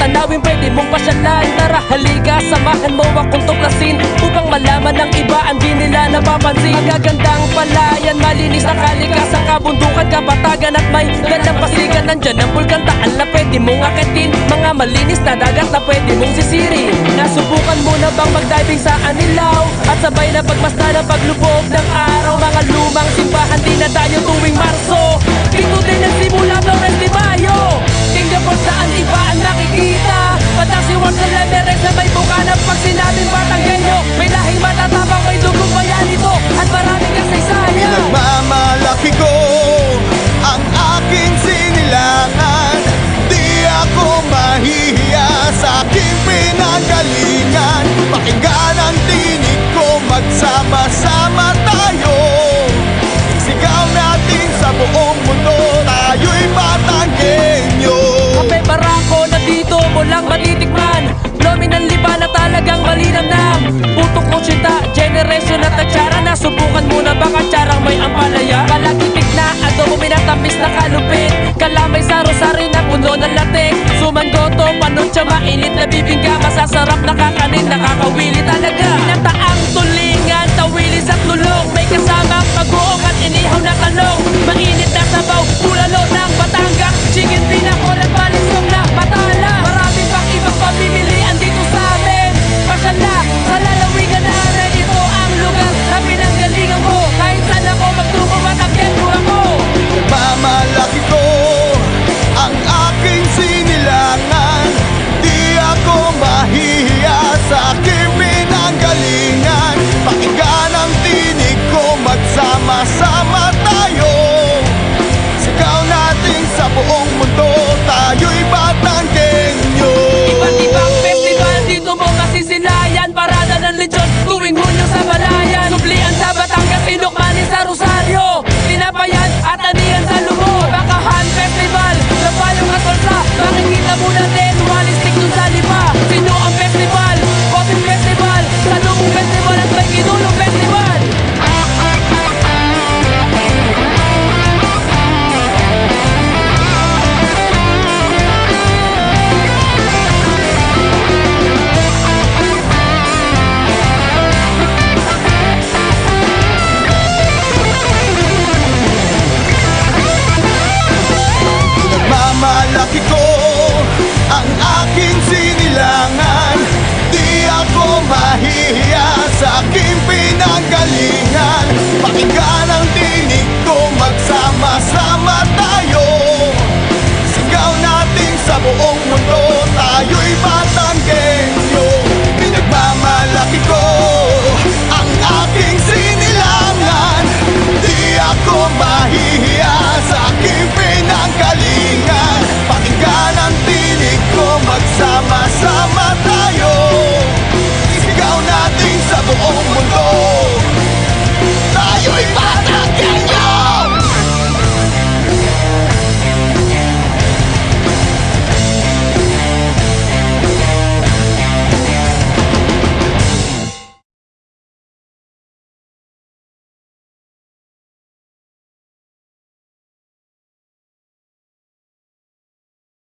tanawin pwede mong pasyalan Tara halika, samahan mo akong tuklasin. Upang malaman ng iba ang di nila napapansin. Ang palayan, malinis na kalikasan Kabundukan, kapatagan at may dalampasigan Nandyan ang bulkan, taan na pwede mong akitin. Mga malinis na dagat na pwede mong sisirin. Nasubukan mo na bang magdiving sa anilaw? At sabay na pagmasdan ang paglubob ng araw. Mga lumang simbahan di na passar. Pakinggan ang tinig ko Magsama-sama tayo. Sigaw natin sa buong